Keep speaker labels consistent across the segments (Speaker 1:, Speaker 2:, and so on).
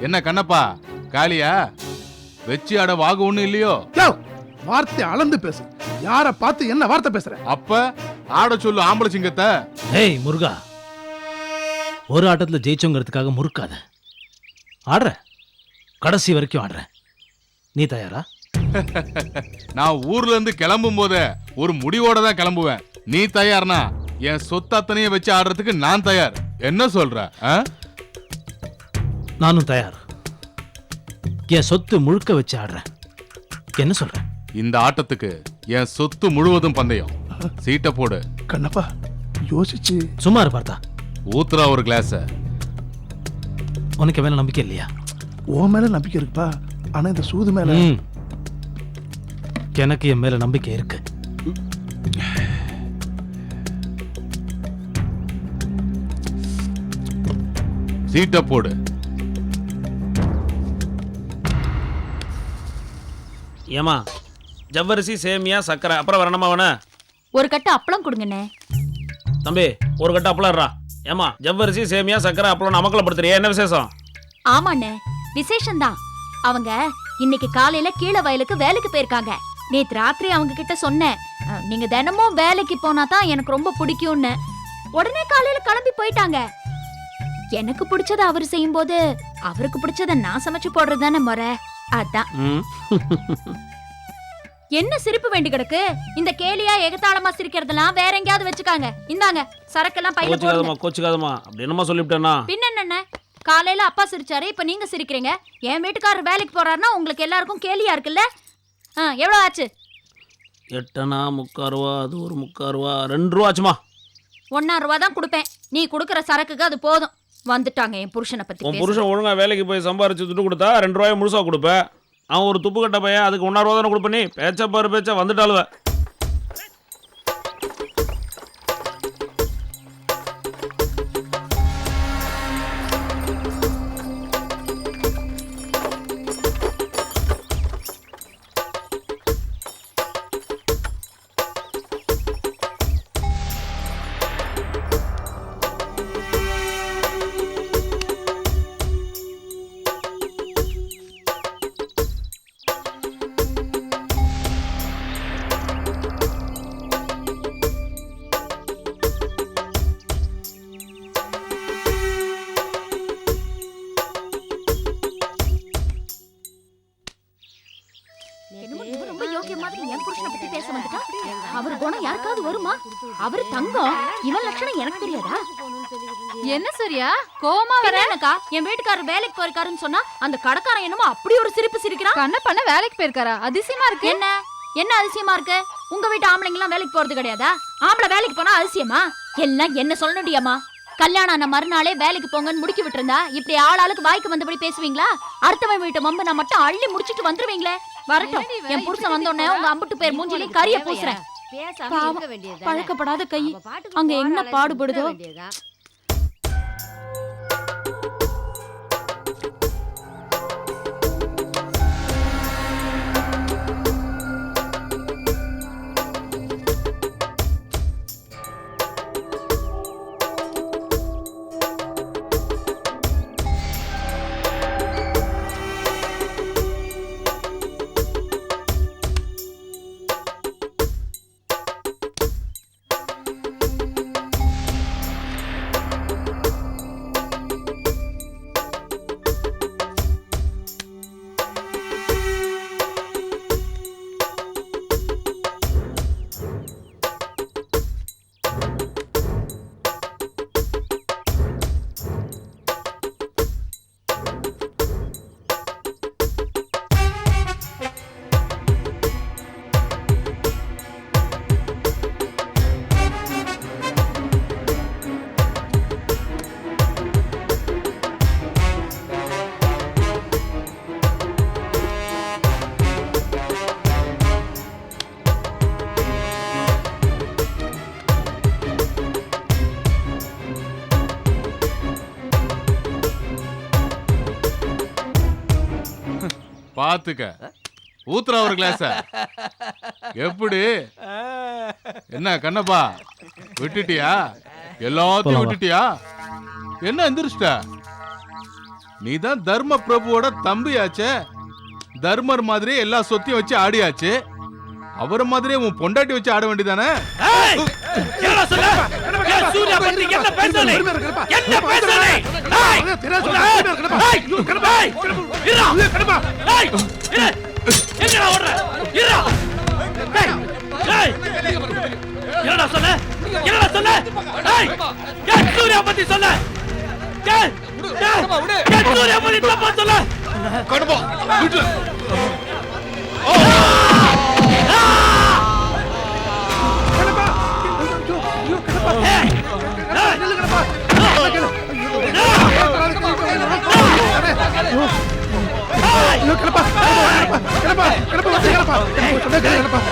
Speaker 1: என்ன கண்ணப்பா காளியா வச்சு அட வாகு ஒண்ணு இல்லையோ?
Speaker 2: வார்த்தை அளந்து பேசு. யார பார்த்து என்ன வார்த்தை பேசுற?
Speaker 1: அப்ப ஆட சொல்லு ஆம்பளை சிங்கத்தை.
Speaker 3: ஏய் முருகா. ஒரு ஆட்டத்தில் ஜெயிச்சோங்கிறதுக்காக முறுக்காத. ஆடுற. கடைசி வரைக்கும் ஆடுற. நீ தயாரா?
Speaker 1: நான் ஊர்ல இருந்து கிளம்பும் போதே ஒரு முடிவோட தான் கிளம்புவேன். நீ தயார்னா என் சொத்து அத்தனையும் வச்சு ஆடுறதுக்கு நான் தயார். என்ன சொல்ற ஆ?
Speaker 3: நானும் தயார். என் சொத்து முழுக்க வச்சு ஆடுறேன். என்ன சொல்ற?
Speaker 1: இந்த ஆட்டத்துக்கு என் சொத்து முழுவதும் பந்தயம். சீட்டை போடு.
Speaker 2: கண்ணப்பா யோசிச்சு.
Speaker 3: சும்மா இரு பார்த்தா.
Speaker 1: ஊத்துறா ஒரு கிளாஸ
Speaker 3: உனக்கு மேல நம்பிக்கை இல்லையா?
Speaker 2: உன் மேல நம்பிக்கை இருக்குப்பா. ஆனா இந்த சூது மேல
Speaker 3: ம். எனக்கு என் மேல நம்பிக்கை இருக்கு.
Speaker 1: சீட்டை போடு.
Speaker 4: ஏமா ஜவ்வரிசி சேமியா சக்கரை அப்புறம் வரணுமா வேணா
Speaker 5: ஒரு கட்டு அப்பளம் கொடுங்கண்ணே.
Speaker 4: தம்பி ஒரு கட்டு அப்பளம்ரா ஏமா ஜவ்வரிசி சேமியா சக்கரை அப்பளம் நமக்குள்ள படுத்துறியா என்ன விசேஷம்?
Speaker 5: ஆமாண்ணே விசேஷம்தான். அவங்க இன்னைக்கு காலையில கீழே வயலுக்கு வேலைக்கு போயிருக்காங்க. நேத்து ராத்திரி அவங்க கிட்ட சொன்னேன். அஹ், நீங்க தினமும் வேலைக்கு போனா தான் எனக்கு ரொம்ப பிடிக்கும்னு. உடனே காலையில கிளம்பி போயிட்டாங்க. எனக்கு பிடிச்சத அவர் செய்யும்போது அவருக்கு பிடிச்சத நான் சமைச்சு போடுறது தானே முறை. அதான். என்ன சிரிப்பு வேண்டி கிடக்கு? இந்த கேலியா எகத்தாளமா சிரிக்கிறதெல்லாம் வேற எங்கேயாவது வச்சுக்காங்க. இந்தாங்க சரக்கெல்லாம் பையில போடுங்க.
Speaker 4: கோச்சுக்காதம்மா. கோச்சுக்காதம்மா அப்படி என்னமா சொல்லிவிட்டேன்னா?
Speaker 5: பின்ன என்னண்ணே காலையில அப்பா சிரிச்சாரு இப்ப நீங்க சிரிக்கிறீங்க. என் வீட்டுக்காரர் வேலைக்கு போறாருன்னா உங்களுக்கு எல்லாருக்கும் கேலியா இருக்குல்ல? ஆ எவ்வளவு ஆச்சு?
Speaker 4: எட்டனா முக்கால் ரூபா அது ஒரு முக்கால் ரூபா ரெண்டு ரூபா ஆச்சுமா
Speaker 5: ஒன்னா ரூபா தான் கொடுப்பேன். நீ கொடுக்கற சரக்குக்கு அது போதும். வந்துட்டாங்க என் புருஷனை பத்தி
Speaker 4: உன்
Speaker 5: பேச.
Speaker 4: புருஷன் ஒழுங்கா வேலைக்கு போய் சம்பாரிச்சு துட்டு கொடுத்தா ரெண்டு ரூபாய் முழுசா கொடுப்பேன். அவன் ஒரு துப்பு கட்ட பையன் அதுக்கு ஒன்றா ரூபா தானே கொடுப்ப நீ? பேச்ச பாரு பேச்ச. வந்துட்டாளுவ.
Speaker 6: என்ன சரியா? கோமா வர?
Speaker 5: பின்ன? என்னக்கா? என் வீட்டுக்காரர் வேலைக்கு போயிருக்காருன்னு சொன்னா அந்த கடைக்காரன் என்னமோ அப்படி ஒரு சிரிப்பு சிரிக்கிறான்?
Speaker 6: கண்ண பண்ண வேலைக்கு போயிருக்காரா? அதிசயமா இருக்கு.
Speaker 5: என்ன? என்ன அதிசயமா இருக்கு? உங்க வீட்டு ஆம்பளைங்க எல்லாம் வேலைக்கு போறது கிடையாதா? ஆம்பளை வேலைக்கு போனா அதிசயமா? எல்லாம் என்ன சொல்லணுடியம்மா கல்யாணம் ஆன மறுநாளே வேலைக்கு போங்கன்னு முடுக்கி விட்டுருந்தா இப்படி ஆள் ஆளுக்கு வாய்க்கு வந்தபடி பேசுவீங்களா? அடுத்தவன் வீட்டு மம்பு நான் மட்டும் அள்ளி முடிச்சிட்டு வந்துருவீங்களே? வரட்டும்? என் புருஷன் வந்த உடனே உங்க அம்புட்டு பேர் மூஞ்சிலையும் கரிய பூசுறேன். பழக்கப்படாத கை. அங்க என்ன பாடுபடுதோ?
Speaker 1: பாத்துக்க ஊத்துறா ஒரு கிளாஸ எப்படி என்ன கண்ணப்பா விட்டுட்டியா எல்லாத்தையும். விட்டுட்டியா என்ன எந்திரிச்சிட்ட நீ தான் தர்ம பிரபுவோட தம்பியாச்சே தர்மர் மாதிரி எல்லா சொத்தையும் வச்சு ஆடியாச்சு அவர மாதிரியே உன் பொண்டாட்டி வச்சு ஆட வேண்டியதானே
Speaker 2: சூர்யா பத்தி என்ன பேசுறே என்ன ஏய், ஏய், இருடா. ஏய், இரு. எங்கடா ஓடுற? இருடா. ஏய், ஏய். என்னடா சொன்ன? என்னடா சொன்ன? ஏய், ஏன் சூர்யா பத்தி சொன்ன? ஏய், ஏய், ஏன் சூர்யா பத்தி தப்பா சொன்ன? ஏய்,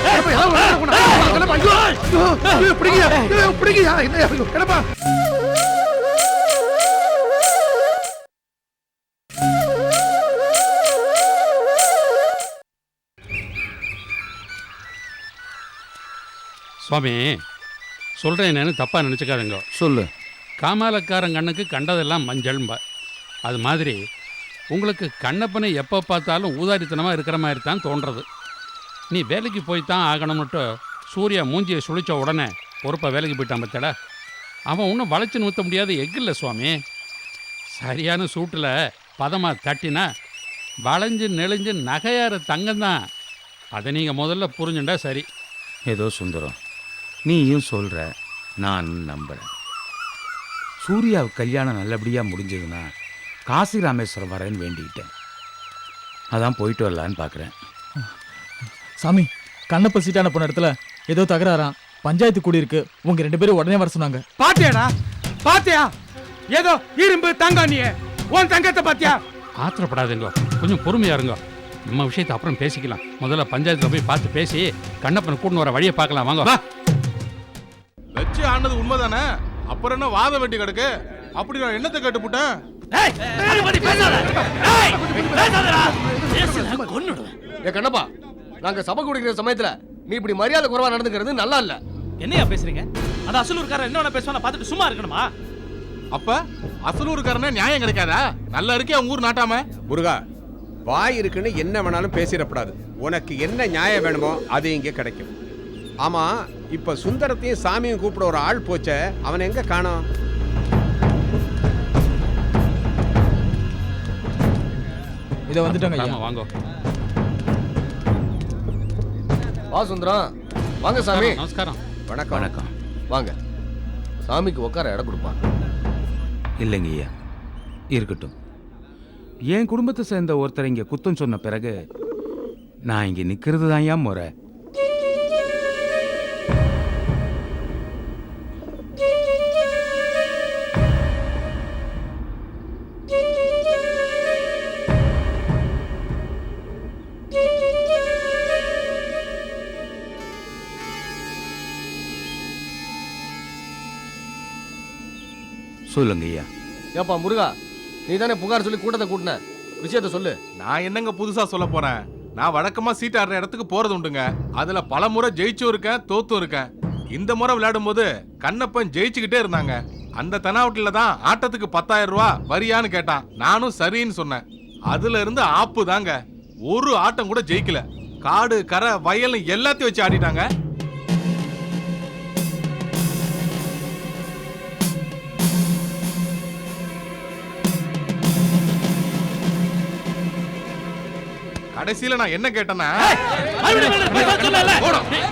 Speaker 2: ஏய்,
Speaker 7: சுவாமி சொல்கிறேன் என்னன்னு தப்பாக நினச்சிக்காதுங்க.
Speaker 8: சொல்லு.
Speaker 7: காமாலக்காரன் கண்ணுக்கு கண்டதெல்லாம் மஞ்சள்ம்ப அது மாதிரி உங்களுக்கு கண்ணப்பனை எப்போ பார்த்தாலும் ஊதாரித்தனமாக இருக்கிற மாதிரி தான் தோன்றது. நீ வேலைக்கு போய் தான் ஆகணும்னுட்டு சூர்யா மூஞ்சியை சுழித்த உடனே பொறுப்பை வேலைக்கு போயிட்டான் பத்தடா அவன் ஒன்றும் வளைச்சு நிறுத்த முடியாத எக்கில்ல சுவாமி. சரியான சூட்டில் பதமாக தட்டினா வளைஞ்சு நெளிஞ்சு நகையார தங்கம்தான். அதை நீங்கள் முதல்ல புரிஞ்சுண்டா சரி.
Speaker 8: ஏதோ சுந்தரம் நீயும் சொல்கிற நான் நம்புகிறேன் சூர்யாவுக்கு கல்யாணம் நல்லபடியாக முடிஞ்சதுன்னா காசி ராமேஸ்வரம் வரேன்னு வேண்டிக்கிட்டேன். அதான் போயிட்டு வரலான்னு பார்க்குறேன்
Speaker 9: சாமி கண்ணப்ப சீட்டான போன இடத்துல ஏதோ தகராறாம். பஞ்சாயத்து கூடி இருக்கு உங்க ரெண்டு பேரும் உடனே வர சொன்னாங்க.
Speaker 10: பாத்தியாடா? பாத்தியா? ஏதோ இரும்பு தங்கம் நீ உன் தங்கத்தை பாத்தியா?
Speaker 7: ஆத்திரப்படாதுங்க. கொஞ்சம் பொறுமையா இருங்க. நம்ம விஷயத்தை அப்புறம் பேசிக்கலாம். முதல்ல பஞ்சாயத்துல போய் பார்த்து பேசி கண்ணப்பனை கூட்டின்னு வர வழியை பார்க்கலாம். வாங்க.
Speaker 1: வச்சு ஆனது உண்மைதானே? அப்புறம் என்ன வாதம் வெட்டி கிடக்கு? அப்படி நான் என்னத்தை கட்டுப்புட்டேன்?
Speaker 2: அதை.
Speaker 10: ஏ கண்ணப்பா நாங்க சபை குடிக்கிற சமயத்துல நீ இப்படி மரியாதை குறைவா நடந்துக்கிறது நல்லா இல்ல.
Speaker 2: என்னையா பேசுறீங்க? அந்த அசலூர்காரன் என்ன பேசுவான பார்த்துட்டு சும்மா இருக்கணுமா?
Speaker 1: அப்ப அசலூருக்காரனே நியாயம் கிடைக்காதா? நல்லா இருக்கே அவங்க ஊர் நாட்டாம.
Speaker 11: முருகா வாய் இருக்குன்னு என்ன வேணாலும் பேசிடக்கூடாது. உனக்கு என்ன நியாயம் வேணுமோ அது இங்கே கிடைக்கும். ஆமா இப்ப சுந்தரத்தையும் சாமியும் கூப்பிட ஒரு ஆள் போச்சே அவன் எங்க காணோம்?
Speaker 9: இதை வந்துட்டாங்க ஐயா.
Speaker 7: ஆமா வாங்க.
Speaker 10: வா சுந்தரம் வாங்க சாமி.
Speaker 7: நமஸ்காரம்.
Speaker 11: வணக்கம்.
Speaker 8: வணக்கம்.
Speaker 10: வாங்க. சாமிக்கு உட்கார இடம் கொடுப்பான்
Speaker 8: இல்லைங்க ஐயா. இருக்கட்டும். என் குடும்பத்தை சேர்ந்த ஒருத்தர் இங்கே குத்தம் சொன்ன பிறகு நான் இங்கே நிற்கிறது தான் ஏன் முறை. சொல்லுங்க ஐயா.
Speaker 10: ஏப்பா முருகா நீ தானே புகார் சொல்லி கூட்டத்தை கூட்டின? விஷயத்த சொல்லு.
Speaker 1: நான் என்னங்க புதுசா சொல்ல போறேன்? நான் வழக்கமா சீட் ஆடுற இடத்துக்கு போறது உண்டுங்க. அதுல பல முறை ஜெயிச்சும் இருக்கேன் தோத்தும் இருக்கேன். இந்த முறை விளையாடும் போது கண்ணப்பன் ஜெயிச்சுக்கிட்டே இருந்தாங்க. அந்த தெனாவட்டில தான் ஆட்டத்துக்கு பத்தாயிரம் ரூபா வரியான்னு கேட்டான். நானும் சரின்னு சொன்னேன். அதுல இருந்து ஆப்பு தாங்க. ஒரு ஆட்டம் கூட ஜெயிக்கல. காடு கரை வயல் எல்லாத்தையும் வச்சு ஆடிட்டாங்க. கடைசியில நான் என்ன கேட்டேன்னா.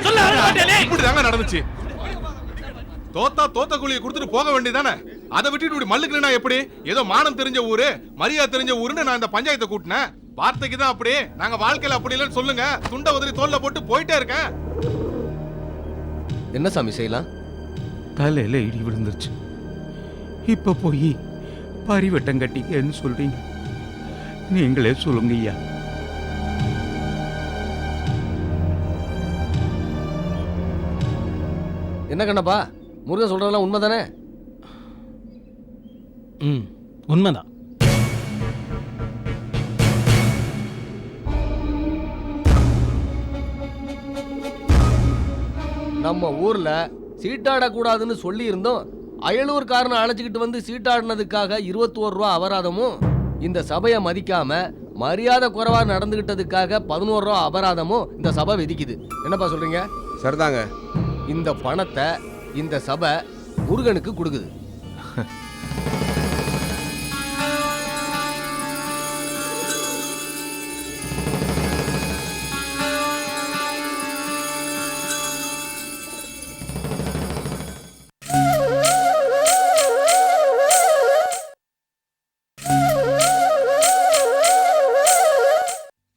Speaker 2: சொல்ல மாட்டேனே.
Speaker 1: இப்படிதாங்க நடந்துச்சு. தோத்தா தோத்த கூலியை கொடுத்துட்டு போக வேண்டியதானே அதை விட்டுட்டு இப்படி மல்லுக்குனா எப்படி? ஏதோ மானம் தெரிஞ்ச ஊரு மரியாதை தெரிஞ்ச ஊருன்னு நான் இந்த பஞ்சாயத்தை கூட்டினேன். வார்த்தைக்கு தான் அப்படி நாங்க வாழ்க்கையில அப்படி இல்லைன்னு சொல்லுங்க. துண்ட உதறி தோல்ல போட்டு போயிட்டே இருக்கேன்.
Speaker 10: என்ன சாமி செய்யலாம்?
Speaker 8: தலையில இடி விழுந்துருச்சு. இப்ப போய் பரிவட்டம் கட்டிக்கன்னு சொல்றீங்க. நீங்களே சொல்லுங்க ஐயா.
Speaker 10: என்ன கண்ணப்பா? முருகன் சொல்றதெல்லாம் உண்மைதானே?
Speaker 12: ம் உண்மைதான்.
Speaker 10: நம்ம ஊர்ல சீட்டாடக்கூடாதுன்னு சொல்லி இருந்தோம் அயலூர்காரனை அழைச்சிக்கிட்டு வந்து சீட்டாடினதுக்காக இருபத்தி ஒரு ரூபா அபராதமும் இந்த சபையை மதிக்காம மரியாதை குறைவா நடந்துகிட்டதுக்காக பதினோரு ரூபா அபராதமும் இந்த சபை விதிக்குது. என்னப்பா சொல்றீங்க?
Speaker 11: சரிதாங்க.
Speaker 10: இந்த பணத்தை இந்த சபை முருகனுக்கு கொடுக்குது.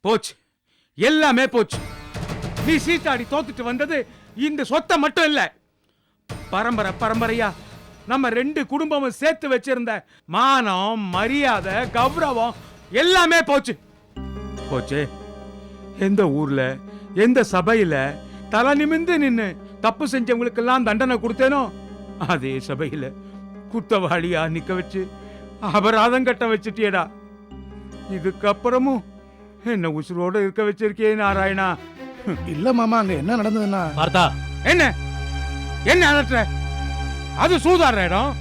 Speaker 8: போச்சு. எல்லாமே போச்சு. நீ சீட்டாடி தோத்துட்டு வந்தது இந்த சொத்தை மட்டும் இல்லை. பரம்பரை பரம்பரையா நம்ம ரெண்டு குடும்பமும் சேர்த்து வச்சிருந்த மானம் மரியாதை கௌரவம் எல்லாமே போச்சு. போச்சு. எந்த ஊர்ல எந்த சபையில தலை நிமிந்து நின்று தப்பு செஞ்சவங்களுக்கெல்லாம் தண்டனை கொடுத்தேனோ அதே சபையில குத்தவாளியா நிக்க வச்சு அபராதம் கட்ட வச்சுட்டியடா. இதுக்கப்புறமும் என்ன உசுரோட இருக்க வச்சிருக்கே நாராயணா.
Speaker 2: இல்ல மாமா அங்க என்ன நடந்ததுன்னா?
Speaker 3: பார்த்தா.
Speaker 8: என்ன? என்ன அலட்டுற அது சூதாடுற இடம்.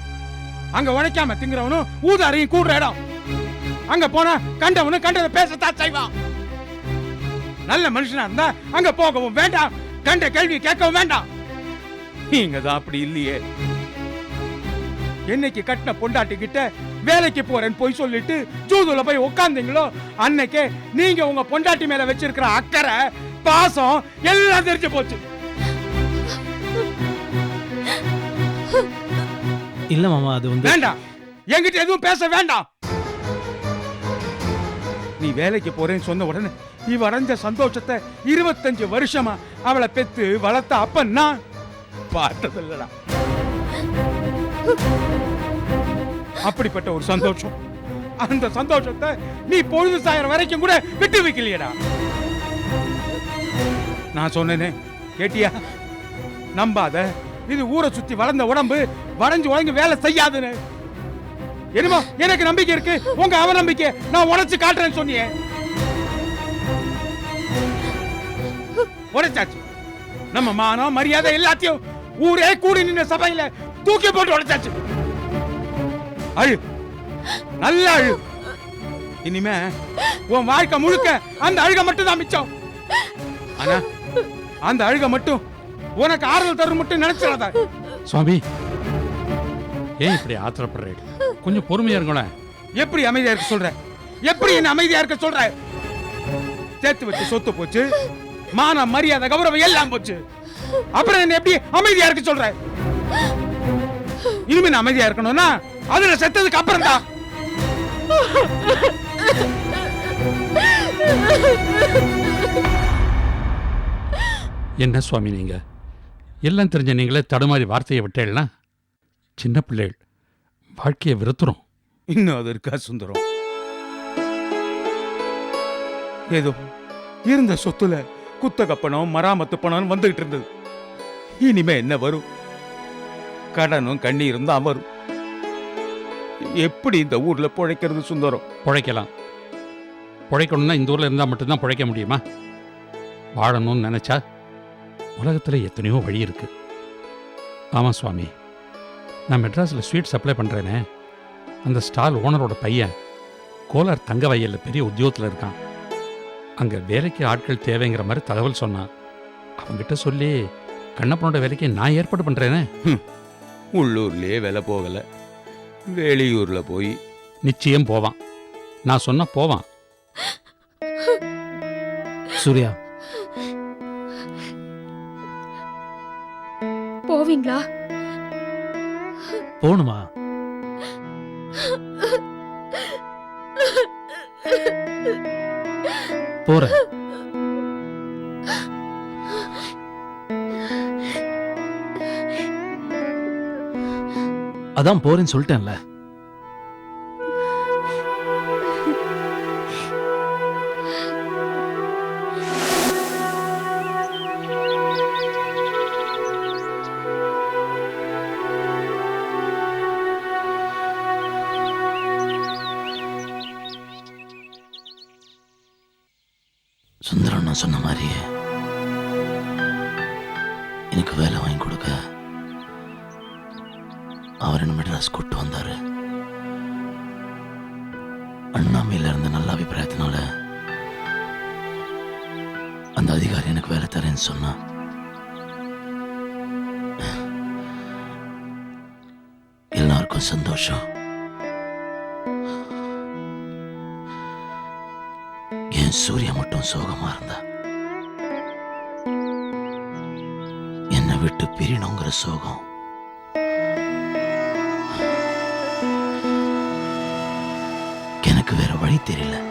Speaker 8: அங்க உழைக்காம திங்கிறவனும் ஊதாரியும் கூடுற இடம். அங்க போனா கண்டவனும் கண்டதை பேசத்தான் செய்வான் நல்ல மனுஷனா இருந்தா அங்க போகவும் வேண்டாம். கண்ட கேள்வி கேட்கவும் வேண்டாம். நீங்க தான் அப்படி இல்லையே. என்னைக்கு கட்டின பொண்டாட்டி கிட்ட வேலைக்கு போறேன்னு போய் சொல்லிட்டு ஜூதுல போய் உட்கார்ந்தீங்களோ அன்னைக்கே நீங்க உங்க பொண்டாட்டி மேல வச்சிருக்கிற அக்கறை பாசம் எல்லாம் தெரிஞ்சு போச்சு.
Speaker 3: இல்ல மாமா அது வந்து
Speaker 8: வேண்டாம் என்கிட்ட எதுவும் பேச வேண்டாம். நீ வேலைக்கு போறேன்னு சொன்ன உடனே இவ அடைஞ்ச சந்தோஷத்தை இருபத்தஞ்சு வருஷமா அவளை பெத்து வளர்த்த அப்பன் நான். பார்த்ததில்லடா. அப்படிப்பட்ட ஒரு சந்தோஷம். அந்த சந்தோஷத்தை நீ பொழுது சாயற வரைக்கும் கூட விட்டு வைக்கலையடா. நான் சொன்னேனே. கேட்டியா? நம்பாத. இது ஊரை சுத்தி வளர்ந்த உடம்பு வளைஞ்சு உழைஞ்சு வேலை செய்யாதுன்னு. என்னமோ எனக்கு நம்பிக்கை இருக்கு. உங்க அவநம்பிக்கை நான் உடைச்சு காட்டுறேன்னு சொன்னியே. உடைச்சாச்சு. நம்ம மானம் மரியாதை எல்லாத்தையும் ஊரே கூடி நின்ற சபையில தூக்கி போட்டு உடைச்சாச்சு. அழு. நல்லா அழு. இனிமே உன் வாழ்க்கை முழுக்க அந்த அழுக மட்டும் தான் மிச்சம். ஆனா அந்த அழுக மட்டும் உனக்கு ஆறுதல் தரும் மட்டும் நினைச்சிடாத.
Speaker 7: சுவாமி ஏன் இப்படி ஆத்திரப்படுறீங்க கொஞ்சம் பொறுமையா இருங்களேன்
Speaker 8: எப்படி அமைதியா இருக்க சொல்ற? எப்படி என்ன அமைதியா இருக்க சொல்ற? சேர்த்து வச்சு சொத்து போச்சு. மான மரியாதை கௌரவம் எல்லாம் போச்சு. அப்புறம் என்ன எப்படி அமைதியா இருக்க சொல்ற? இனிமே நான் அமைதியா இருக்கணும்னா அதுல செத்ததுக்கு அப்புறம் தான்.
Speaker 7: என்ன சுவாமி நீங்க? எல்லாம் தெரிஞ்ச நீங்களே தடுமாறி வார்த்தையை விட்டேன்னா சின்ன பிள்ளைகள் வாழ்க்கையை விருத்துறோம்
Speaker 8: இன்னும் அது இருக்கா சுந்தரம்? ஏதோ இருந்த சொத்துல குத்தக பணம் மராமத்து பணம் வந்துகிட்டு இருந்தது. இனிமே என்ன வரும்? கடனும் கண்ணீரும் தான் வரும். எப்படி இந்த ஊர்ல பிழைக்கிறது சுந்தரம்?
Speaker 7: பிழைக்கலாம். பிழைக்கணும்னா இந்த ஊரில் இருந்தால் மட்டும்தான் பிழைக்க முடியுமா? வாழணும்னு நினச்சா உலகத்தில் எத்தனையோ வழி இருக்கு. ஆமாம் சுவாமி. நான் மெட்ராஸில் ஸ்வீட் சப்ளை பண்ணுறேனே அந்த ஸ்டால் ஓனரோட பையன் கோலார் தங்க வயலில் பெரிய உத்தியோகத்தில் இருக்கான். அங்கே வேலைக்கு ஆட்கள் தேவைங்கிற மாதிரி தகவல் சொன்னான். அவங்கிட்ட சொல்லி கண்ணப்பனோட வேலைக்கு நான் ஏற்பாடு பண்ணுறேனே
Speaker 13: உள்ளூர்லயே விலை போகல. வெளியூர்ல போய்.
Speaker 7: நிச்சயம் போவான். நான் சொன்னா போவான்.
Speaker 3: சூர்யா
Speaker 5: போவீங்களா?
Speaker 3: போகணுமா போறேன் அதான் போறேன்னு சொல்லிட்டேன்ல.
Speaker 14: நான் சொன்ன மாதிரியே எனக்கு வேலை வாங்கி கொடுக்க அவர் என்ன மெட்ராஸ் கூட்டு வந்தாரு. அண்ணாமையில் இருந்த நல்ல அபிப்பிராயத்தினால அந்த அதிகாரி எனக்கு வேலை தரேன்னு சொன்னா. எல்லாருக்கும் சந்தோஷம். என் சூர்யா மட்டும் சோகமா இருந்தா? என்னை விட்டு பிரியணுங்கிற சோகம். எனக்கு வேற வழி தெரியல.